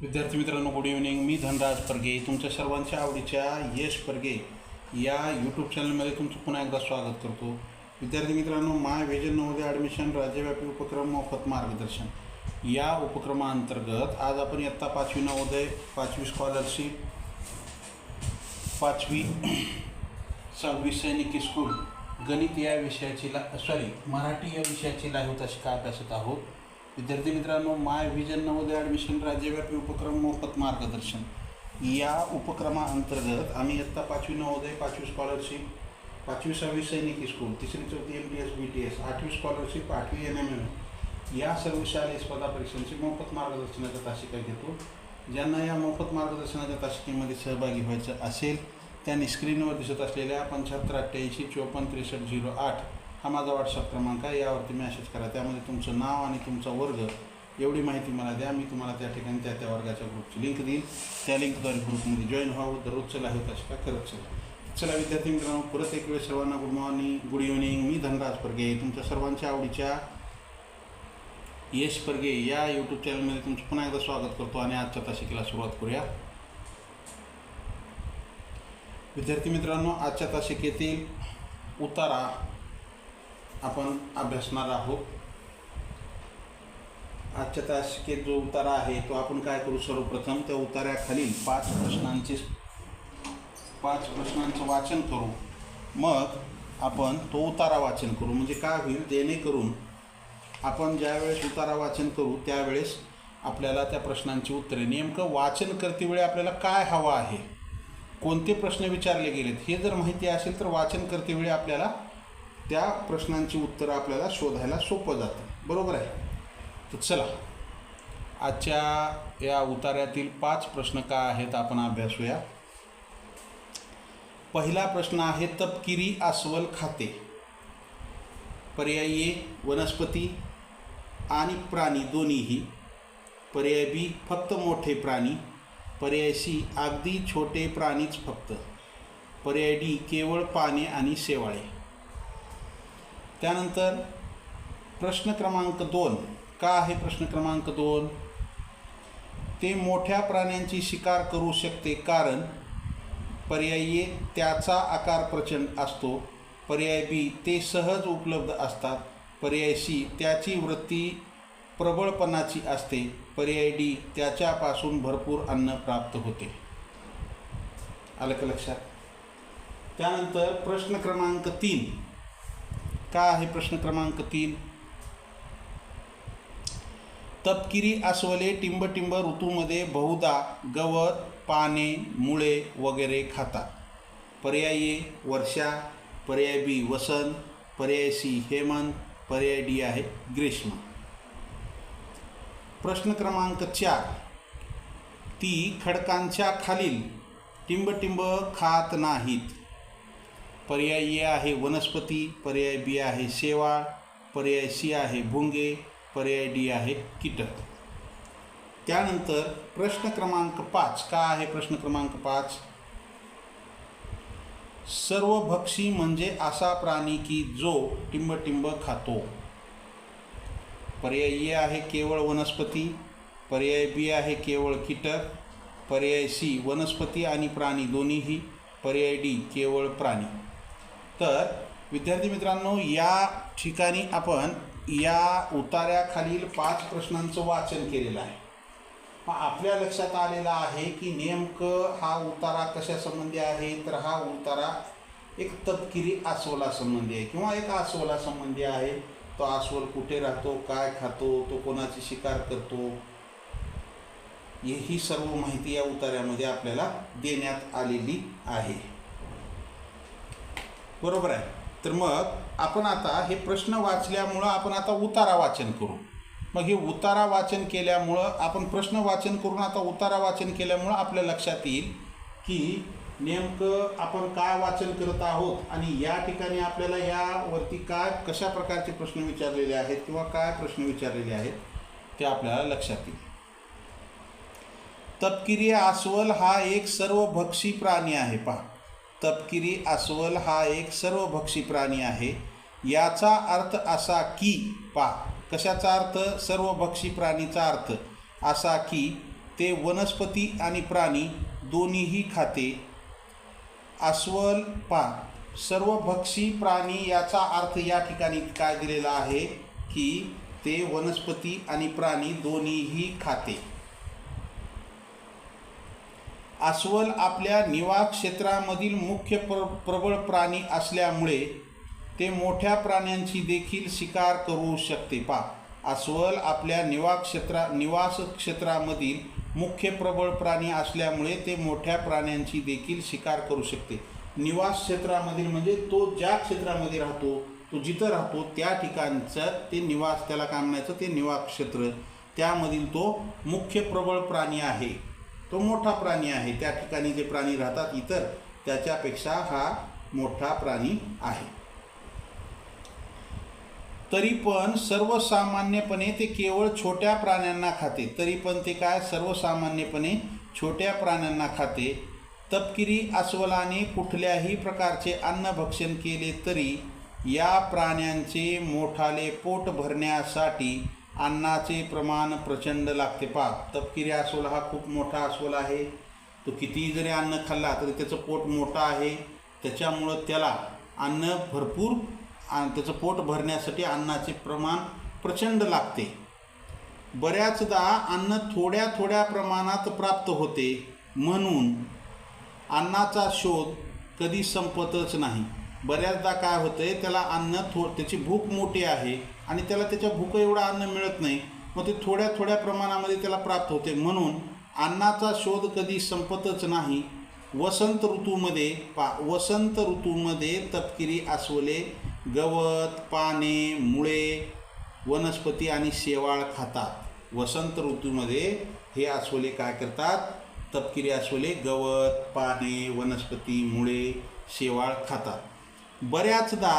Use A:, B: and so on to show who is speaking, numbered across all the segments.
A: विद्यार्थी मित्रांनो good evening मी धनराज परगे. तुमच्या सर्वांच्या आवडीच्या यश परगे या यूट्यूब चॅनलमध्ये तुमचं पुन्हा एकदा स्वागत करतो. विद्यार्थी मित्रांनो माय व्हिजन नवोदय ॲडमिशन राज्यव्यापी उपक्रम मोफत मार्गदर्शन. या उपक्रमाअंतर्गत आज आपण इयत्ता पाचवी नवोदय पाचवी स्कॉलरशिप पाचवी सहावी सैनिकी स्कूल गणित या विषयाची ला सॉरी मराठी या विषयाची लाईव्ह का अभ्यासत आहोत? विद्यार्थी मित्रांनो माय व्हिजन नवोदय ॲडमिशन राज्यव्यापी उपक्रम मोफत मार्गदर्शन. या उपक्रमाअंतर्गत आम्ही इयत्ता पाचवी नवोदय पाचवी स्कॉलरशिप पाचवी सहावी सैनिकी स्कूल तिसरी चौथी M T S B T S आठवी स्कॉलरशिप आठवी एन एम एम या सर्व शालेय स्पर्धा परीक्षांची मोफत मार्गदर्शनाच्या तासिका घेतो. ज्यांना या मोफत मार्गदर्शनाच्या तासिकेमध्ये सहभागी व्हायचं असेल त्यांनी स्क्रीनवर दिसत असलेल्या पंच्याहत्तर अठ्ठ्याऐंशी चोपन्न त्रेसष्ट झिरो आठ हा माझा व्हॉट्सअप क्रमांक आहे यावरती मॅसेज करा. त्यामध्ये तुमचं नाव आणि तुमचा वर्ग एवढी माहिती मला द्या. मी तुम्हाला त्या ठिकाणी त्या त्या वर्गाच्या ग्रुपची लिंक देईन. त्या लिंकद्वारे ग्रुपमध्ये जॉईन व्हावं. दररोजचं लाईव्ह का? करत चला. चला विद्यार्थी मित्रांनो परत एक वेळ सर्वांना गुड मॉर्निंग गुड इव्हनिंग मी धनराज परगे. तुमच्या सर्वांच्या आवडीच्या यश परगे या यूट्यूब चॅनलमध्ये तुमचं पुन्हा एकदा स्वागत करतो आणि आजच्या तासिकेला सुरुवात करूया. विद्यार्थी मित्रांनो आजच्या तासिकेतील उतारा आपण अभ्यासणार आहोत. आजच्या तासिकेत जो उतारा आहे तो आपण काय करू? सर्वप्रथम त्या उतार्याखालील पाच प्रश्नांचे पाच प्रश्नांचं वाचन करू. मग आपण तो उतारा वाचन करू. म्हणजे काय होईल? जेणेकरून आपण ज्यावेळेस उतारा वाचन करू त्यावेळेस आपल्याला त्या प्रश्नांची उत्तरे. नेमकं वाचन करतेवेळी आपल्याला काय हवं आहे? कोणते प्रश्न विचारले गेलेत? हे जर माहिती असेल तर वाचन करतेवेळी आपल्याला त्या प्रश्नांची उत्तरं आपल्याला शोधायला सोपं जातं. बरोबर आहे? तर चला. आजच्या या उतार्यातील पाच प्रश्न काय आहेत आपण अभ्यासूया पहिला प्रश्न आहे तपकिरी अस्वल खाते. पर्याय ए वनस्पती आणि प्राणी दोन्हीही. पर्याय बी फक्त मोठे प्राणी. पर्याय सी अगदी छोटे प्राणीच फक्त. पर्याय डी केवळ पाने आणि शेवाळे. त्यानंतर प्रश्न क्रमांक दोन. का आहे प्रश्न क्रमांक दोन? ते मोठ्या प्राण्यांची शिकार करू शकते कारण पर्याय ए त्याचा आकार प्रचंड असतो. पर्याय बी ते सहज उपलब्ध असतात. पर्याय सी त्याची वृत्ती प्रबळपणाची असते. पर्याय डी त्याच्यापासून भरपूर अन्न प्राप्त होते. आलं का लक्षात? त्यानंतर प्रश्न क्रमांक तीन. का आहे प्रश्न क्रमांक तीन? तपकिरी अस्वले टिंबटिंब ऋतूमध्ये बहुधा गवत पाने मुळे वगैरे खातात. पर्याय ए वर्षा पर्याय बी वसंत पर्याय सी हेमंत पर्याय डी आहे ग्रीष्म. प्रश्न क्रमांक चार. ती खडकांच्या खालील टिंबटिंब खात नाहीत. पर्याय ए आहे वनस्पती पर्याय बी आहे शेवाळ पर्याय सी आहे भुंगे पर्याय डी आहे कीटक. त्यानंतर प्रश्न क्रमांक पाच. का आहे प्रश्न क्रमांक पाच? सर्वभक्षी म्हणजे असा प्राणी की जो टिंबटिंब खातो. पर्याय ए आहे केवळ वनस्पती पर्याय बी आहे केवळ कीटक पर्याय सी वनस्पती आणि प्राणी दोन्हीही पर्याय डी केवळ प्राणी. तर विद्यार्थी मित्रांनो या ठिकाणी आपण या उतार्याखालील पाच प्रश्नांचं वाचन केलेलं आहे. मग आपल्या लक्षात आलेलं आहे की नेमकं हा उतारा कशासंबंधी आहे? तर हा उतारा एक तपकिरी अस्वला संबंधी आहे किंवा एक अस्वला संबंधी आहे. तो अस्वल कुठे राहतो? काय खातो? तो कोणाची शिकार करतो? हे ही सर्व माहिती या उतार्यामध्ये आपल्याला देण्यात आलेली आहे. बरोबर आहे. तर मग आपण आता हे प्रश्न वाचल्यामुळं आपण आता उतारा वाचन करू. मग हे उतारा वाचन केल्यामुळं आपण प्रश्न वाचन करून आता उतारा वाचन केल्यामुळं आपल्या लक्षात येईल की नेमकं आपण काय वाचन करत आहोत आणि या ठिकाणी आपल्याला यावरती काय कशा प्रकारचे प्रश्न विचारलेले आहेत किंवा काय प्रश्न विचारलेले आहेत ते आपल्याला लक्षात येईल. तपकिरी अस्वल हा एक सर्वभक्षी प्राणी आहे पहा. तपकिरी अस्वल हा एक सर्वभक्षी प्राणी आहे. याचा अर्थ असा की पा कशाचा अर्थ? सर्वभक्षी प्राणीचा अर्थ असा की ते वनस्पती आणि प्राणी दोन्हीही खाते. अस्वल पा सर्वभक्षी प्राणी याचा अर्थ या ठिकाणी काय दिलेला आहे की ते वनस्पती आणि प्राणी दोन्हीही खाते. अस्वल आपल्या निवास क्षेत्रामधील मुख्य प्र प्रबळ प्राणी असल्यामुळे ते मोठ्या प्राण्यांची देखील शिकार करू शकते. पा अस्वल आपल्या निवास क्षेत्रा निवास क्षेत्रामधील मुख्य प्रबळ प्राणी असल्यामुळे ते मोठ्या प्राण्यांची देखील शिकार करू शकते. निवास क्षेत्रामधील म्हणजे तो ज्या क्षेत्रामध्ये राहतो तो जिथं राहतो त्या ठिकाणचं ते निवास त्याला काय म्हणायचं? ते निवास क्षेत्र. त्यामधील तो मुख्य प्रबळ प्राणी आहे. तो मोठा प्राणी आहे. त्या ठिकाणी जे प्राणी राहतात इतर त्याच्यापेक्षा हा मोठा प्राणी आहे. तरी पण सर्वसामान्यपणे ते केवळ छोट्या प्राण्यांना खाते. तरी पण ते काय? सर्वसामान्यपणे छोट्या प्राण्यांना खाते. तपकिरी अस्वलाने कुठल्याही प्रकारचे अन्नभक्षण केले तरी या प्राण्यांचे मोठाले पोट भरण्यासाठी अन्नाचे प्रमाण प्रचंड लागते. पा तपकिरी अस्वल हा खूप मोठा अस्वल आहे. तो कितीही जरी अन्न खाल्ला तरी त्याचं पोट मोठं आहे. त्याच्यामुळं त्याला अन्न भरपूर त्याचं पोट भरण्यासाठी अन्नाचे प्रमाण प्रचंड लागते. बऱ्याचदा अन्न थोड्या थोड्या प्रमाणात प्राप्त होते. म्हणून अन्नाचा शोध कधी संपतच नाही. बऱ्याचदा काय होतंय त्याला अन्न थो त्याची भूक मोठी आहे. आणि त्याला त्याच्या भूक एवढं अन्न मिळत नाही मग ते थोड्या थोड्या प्रमाणामध्ये त्याला प्राप्त होते. म्हणून अन्नाचा शोध कधी संपतच नाही. वसंत ऋतूमध्ये पा वसंत ऋतूमध्ये तपकिरी अस्वले गवत पाने मुळे वनस्पती आणि शेवाळ खातात. वसंत ऋतूमध्ये हे अस्वले काय करतात? तपकिरी अस्वले गवत पाने वनस्पती मुळे शेवाळ खातात. बऱ्याचदा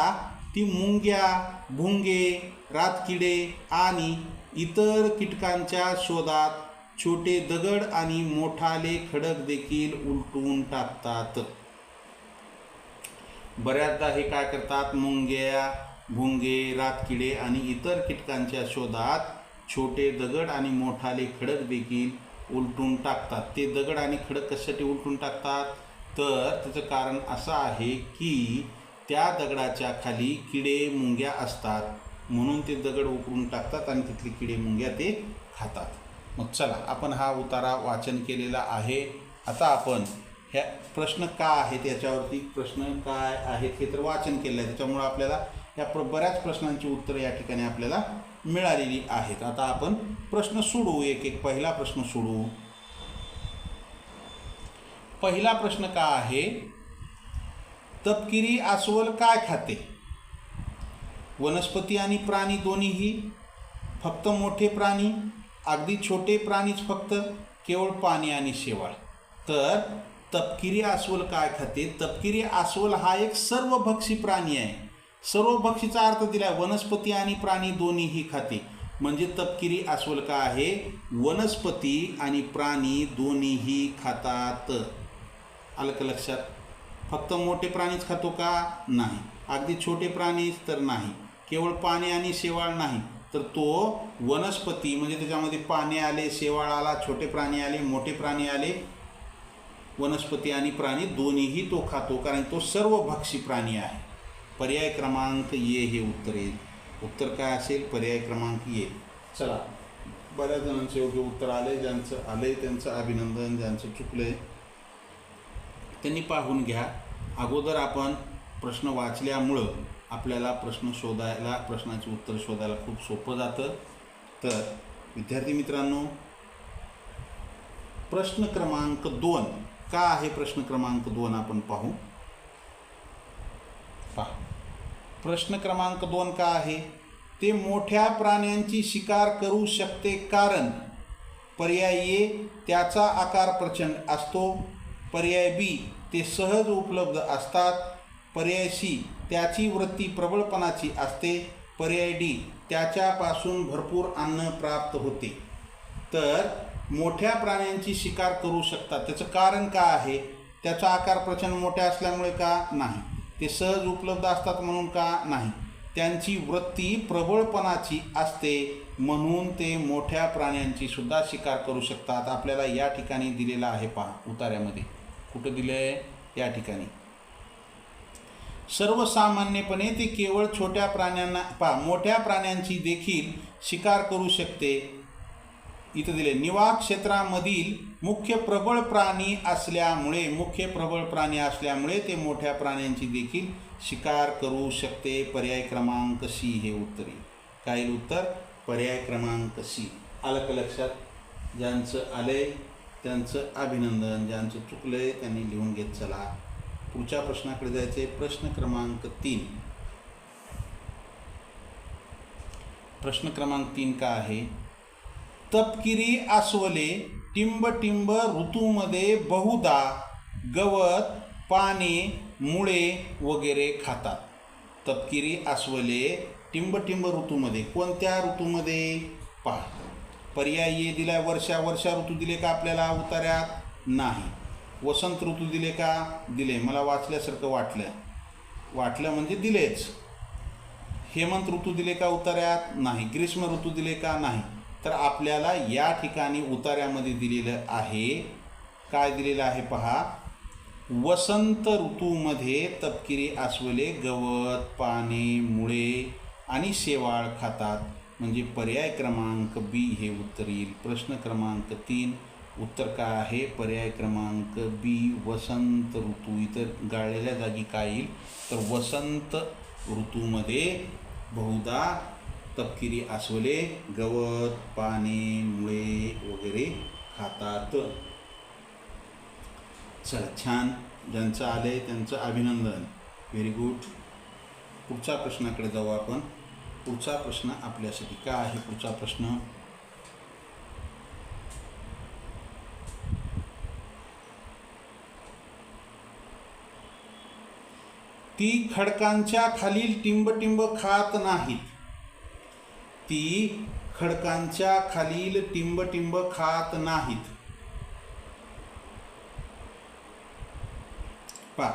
A: ती मुंग्या भुंगे रातकिडे आणि इतर कीटकांच्या शोधात छोटे दगड आणि मोठाले खडक देखील उलटून टाकतात. बऱ्याचदा हे काय करतात? मुंग्या भुंगे रातकिडे आणि इतर कीटकांच्या शोधात छोटे दगड आणि मोठाले खडक देखील उलटून टाकतात. ते दगड आणि खडक कशासाठी उलटून टाकतात? तर त्याचं कारण असं आहे की त्या दगडाच्या खाली किडे मुंग्या असतात. म्हणून ते दगड उकरून टाकतात आणि तिथली किडे मुंग्या ते खातात. मग चला आपण हा उतारा वाचन केलेला आहे. आता आपण ह्या प्रश्न का आहेत याच्यावरती प्रश्न काय आहेत हे तर वाचन केलं आहे. त्याच्यामुळं आपल्याला या प्र बऱ्याच प्रश्नांची उत्तरं या ठिकाणी आपल्याला मिळालेली आहेत. आता आपण प्रश्न सोडवू. एक एक पहिला प्रश्न सोडवू. पहिला प्रश्न का आहे? तपकिरी अस्वल काय खाते? वनस्पती आणि प्राणी दोन्हीही फक्त मोठे प्राणी अगदी छोटे प्राणीच फक्त केवळ पाणी आणि शेवाळ. तर तपकिरी अस्वल काय खाते? तपकिरी अस्वल हा एक सर्वभक्षी प्राणी आहे. सर्वभक्षीचा अर्थ दिला वनस्पती आणि प्राणी दोन्हीही खाते. म्हणजे तपकिरी अस्वल काय आहे? वनस्पती आणि प्राणी दोन्हीही खातात. आलं का लक्षात. फक्त मोठे प्राणीच खातो का? नाही. अगदी छोटे प्राणीच तर नाही. केवळ पाणी आणि शेवाळ नाही तर तो वनस्पती म्हणजे त्याच्यामध्ये पाणी आले शेवाळ आला छोटे प्राणी आले मोठे प्राणी आले वनस्पती आणि प्राणी दोन्हीही तो खातो कारण तो सर्व भक्षी प्राणी आहे. पर्याय क्रमांक ये हे उत्तर येईल. उत्तर काय असेल? पर्याय क्रमांक ये चला. बऱ्याच जणांचे योग्य उत्तर आले ज्यांचं आले त्यांचं अभिनंदन ज्यांचं चुकलंय. त्यांनी पाहून घ्या. अगोदर आपण प्रश्न वाचल्यामुळं आपल्याला प्रश्न शोधायला प्रश्नाचे उत्तर शोधायला खूप सोपं जातं. तर विद्यार्थी मित्रांनो प्रश्न क्रमांक दोन. का आहे प्रश्न क्रमांक दोन आपण पाहू? पहा. प्रश्न क्रमांक दोन का आहे? ते मोठ्या प्राण्यांची शिकार करू शकते कारण पर्याय ए त्याचा आकार प्रचंड असतो. पर्याय बी ते सहज उपलब्ध असतात. पर्याय सी त्याची वृत्ती प्रबळपणाची असते. पर्याय डी. त्याच्यापासून भरपूर अन्न प्राप्त होते. तर मोठ्या प्राण्यांची शिकार करू शकतात. त्याचं कारण का आहे? त्याचा आकार प्रचंड मोठ्या असल्यामुळे का नाही? ते सहज उपलब्ध असतात म्हणून का नाही? त्यांची वृत्ती प्रबळपणाची असते म्हणून ते मोठ्या प्राण्यांची सुद्धा शिकार करू शकतात. आपल्याला या ठिकाणी दिलेला आहे पहा उतार्यामध्ये. कुठं दिलं आहे या ठिकाणी. सर्वसामान्यपणे ते केवळ छोट्या प्राण्यांना पा मोठ्या प्राण्यांची देखील शिकार करू शकते. इथं दिले निवास क्षेत्रामधील मुख्य प्रबळ प्राणी असल्यामुळे मुख्य प्रबळ प्राणी असल्यामुळे ते मोठ्या प्राण्यांची देखील शिकार करू शकते. पर्याय क्रमांक सी हे उत्तर काय उत्तर? पर्याय क्रमांक सी. आलं का लक्षात? ज्यांचं आलंय त्यांचं अभिनंदन ज्यांचं चुकलंय त्यांनी लिहून घेत चला. पुढच्या प्रश्नाकडे जायचे प्रश्न क्रमांक तीन. प्रश्न क्रमांक तीन का आहे? तपकिरी आसवले टिंब टिंब ऋतूमध्ये बहुधा गवत पाने मुळे वगैरे खातात. तपकिरी अस्वले टिंब टिंब ऋतूमध्ये कोणत्या ऋतूमध्ये? पहा. पर्याय ये वर्षा वर्षा ऋतू दिले का आपल्याला? उतार्यात नाही. वसंत ऋतू दिले का? दिले. मला वाचल्यासारखं वाटलं. वाटलं म्हणजे दिलेच. हेमंत ऋतू दिले का उतार्यात नाही. ग्रीष्म ऋतू दिले का? नाही. तर आपल्याला या ठिकाणी उतार्यामध्ये दिलेलं आहे. काय दिलेलं आहे पहा. वसंत ऋतूमध्ये तपकिरी आसवले गवत पाने मुळे आणि शेवाळ खातात. म्हणजे पर्याय क्रमांक बी हे उत्तर येईल प्रश्न क्रमांक तीन. उत्तर काय आहे? पर्याय क्रमांक बी वसंत ऋतू. इतर गाळलेल्या जागी काय येईल? तर वसंत ऋतूमध्ये बहुधा तपकिरी अस्वले गवत पाने मुळे वगैरे खातात. चला छान. ज्यांचं आले त्यांचं अभिनंदन. व्हेरी गुड पुढच्या प्रश्नाकडे जाऊ आपण. पुढचा प्रश्न आपल्यासाठी काय आहे? पुढचा प्रश्न ती खडकांच्या खालील टिंबटिंब खात नाहीत. ती खडकांच्या खालील टिंबटिंब खात नाहीत. पा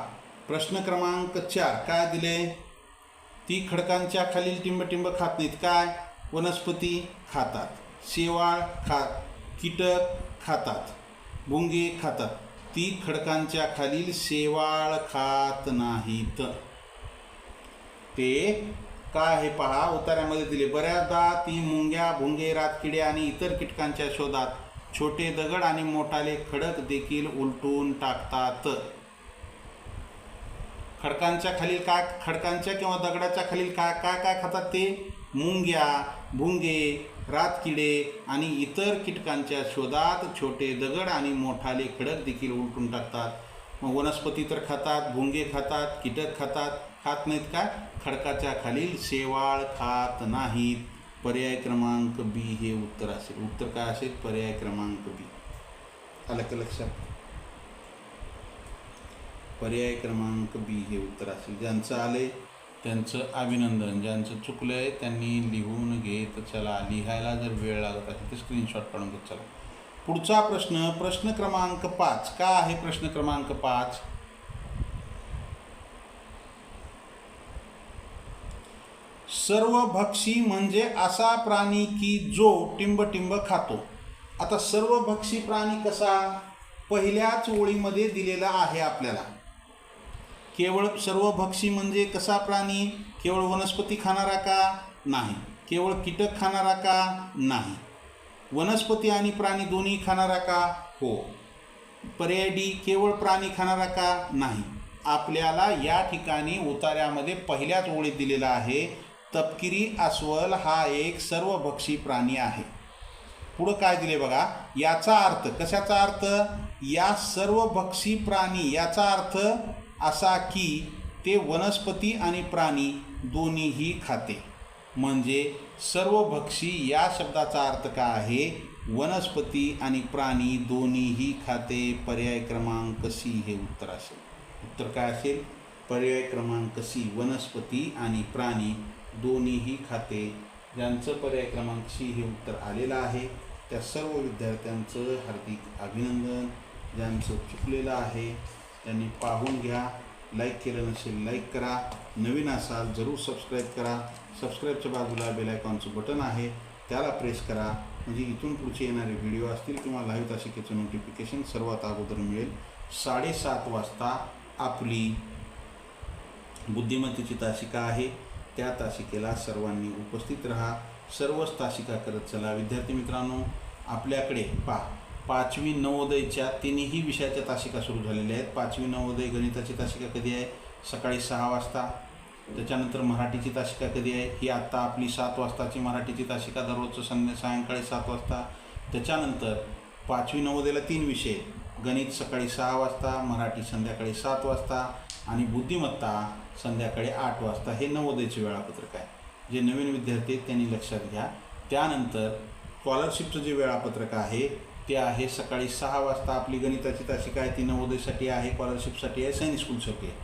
A: प्रश्न क्रमांक चार काय दिले? ती खडकांच्या खालील टिंबटिंब खात नाहीत. काय? वनस्पती खातात. शेवाळ खा कीटक खातात. भुंगे खातात. ती खडकांच्या खालील शेवाळ खात नाहीत. ते काय हे पहा उतार्यामध्ये दिले. बऱ्याचदा ती मुंग्या भुंगे रातकिडे आणि इतर कीटकांच्या शोधात छोटे दगड आणि मोठाले खडक देखील उलटून टाकतात. खडकांच्या खालील काय खडकांच्या किंवा दगडाच्या खालील काय काय काय खातात ते? मुंग्या भुंगे रातकिडे आणि इतर कीटकांच्या शोधात छोटे दगड आणि मोठाले खडक देखील उलटून टाकतात. मग वनस्पती तर खातात भुंगे खातात कीटक खातात. खात नाहीत काय खडकाच्या खालील शेवाळ खात नाहीत. पर्याय क्रमांक बी हे उत्तर असेल. उत्तर काय असेल? पर्याय क्रमांक बी. आलं का लक्षात पर्याय क्रमांक बी हे उत्तर असेल. ज्यांचं आले त्यांचं अभिनंदन ज्यांचं चुकलं आहे त्यांनी लिहून घेत चला लिहायला जर वेळ लागत असेल तर स्क्रीनशॉट काढून घेत चला. पुढचा प्रश्न प्रश्न क्रमांक पाच. का आहे प्रश्न क्रमांक पाच? सर्वभक्षी म्हणजे असा प्राणी की जो टिंबटिंब खातो. आता सर्वभक्षी प्राणी कसा? पहिल्याच ओळीमध्ये दिलेला आहे आपल्याला. केवळ सर्वभक्षी म्हणजे कसा प्राणी? केवळ वनस्पती खाणारा का? नाही. केवळ कीटक खाणारा का? नाही. वनस्पती आणि प्राणी दोन्ही खाणारा का? हो. पर्याय डी केवळ प्राणी खाणारा का? नाही. आपल्याला या ठिकाणी उतार्यामध्ये पहिल्याच ओळीत दिलेला आहे तपकिरी अस्वल हा एक सर्वभक्षी प्राणी आहे. पुढं काय दिले बघा? याचा अर्थ कशाचा अर्थ? या सर्व भक्षी प्राणी याचा अर्थ असा की ते वनस्पती आणि प्राणी दोन्हीही खाते. म्हणजे सर्व भक्षी या शब्दाचा अर्थ काय आहे? वनस्पती आणि प्राणी दोन्हीही खाते. पर्याय क्रमांक सी हे उत्तर असेल. उत्तर काय असेल? पर्याय क्रमांक सी वनस्पती आणि प्राणी दोन्हीही खाते. ज्यांचं पर्याय क्रमांक सी हे उत्तर आलेलं आहे त्या सर्व विद्यार्थ्यांचं हार्दिक अभिनंदन. ज्यांचं चुकलेलं आहे त्यांनी पाहून घ्या लाईक केलं नसेल लाईक करा. नवीन असाल जरूर सबस्क्राईब करा. सबस्क्राईबच्या बाजूला बेल आयकॉनचं बटन आहे. त्याला प्रेस करा. म्हणजे इथून पुढचे येणारे व्हिडिओ असतील किंवा लाईव्ह तासिकेचं नोटिफिकेशन सर्वात अगोदर मिळेल. साडेसात वाजता आपली बुद्धिमत्तेची तासिका आहे. त्या तासिकेला सर्वांनी उपस्थित राहा. सर्वच तासिका करत चला. विद्यार्थी मित्रांनो आपल्याकडे पा पाचवी नवोदयच्या तिन्ही विषयाच्या तासिका सुरू झालेल्या आहेत. पाचवी नवोदय गणिताची तासिका कधी आहे? सकाळी सहा वाजता. त्याच्यानंतर मराठीची तासिका कधी आहे? ही आत्ता आपली सात वाजताची मराठीची तासिका दररोजचं संध्या सायंकाळी सात वाजता. त्याच्यानंतर पाचवी नवोदयला तीन विषय गणित सकाळी सहा वाजता मराठी संध्याकाळी सात वाजता आणि बुद्धिमत्ता संध्याकाळी आठ वाजता. हे नवोदयचे वेळापत्रक आहे. जे नवीन विद्यार्थी आहेत त्यांनी लक्षात घ्या. त्यानंतर स्कॉलरशिपचं जे वेळापत्रक आहे ते आहे सकाळी सहा वाजता आपली गणिताची तासिका आहे ती नवोदयसाठी आहे स्कॉलरशिपसाठी आहे सैनिक स्कूलसाठी आहे.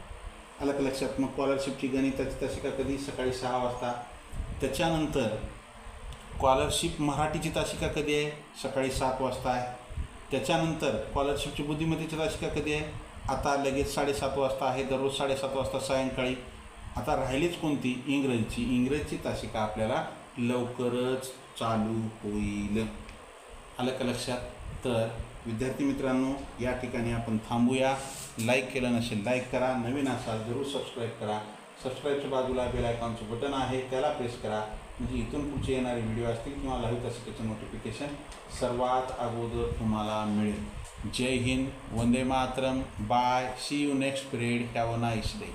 A: आलं का लक्षात मग स्कॉलरशिपची गणिताची तासिका कधी? सकाळी सहा वाजता. त्याच्यानंतर स्कॉलरशिप मराठीची तासिका कधी आहे? सकाळी सात वाजता आहे. त्याच्यानंतर स्कॉलरशिपची बुद्धिमत्तेची तासिका कधी आहे? आता लगेच साडेसात वाजता आहे दररोज साडेसात वाजता सायंकाळी. आता राहिलीच कोणती? इंग्रजीची. इंग्रजीची तासिका आपल्याला लवकरच चालू होईल. आलं का लक्षात तर विद्यार्थी मित्रांनो या ठिकाणी आपण थांबूया. लाईक केलं नसेल लाईक करा. नवीन असाल जरूर सबस्क्राईब करा. सबस्क्राईबच्या बाजूला बेल आयकॉनचं बटन आहे त्याला प्रेस करा. म्हणजे इथून पुढचे येणारे व्हिडिओ असतील किंवा लाईव्ह तासिकेचं नोटिफिकेशन सर्वात अगोदर तुम्हाला मिळेल. जय हिंद वंदे Mataram. Bye see you next period have a nice day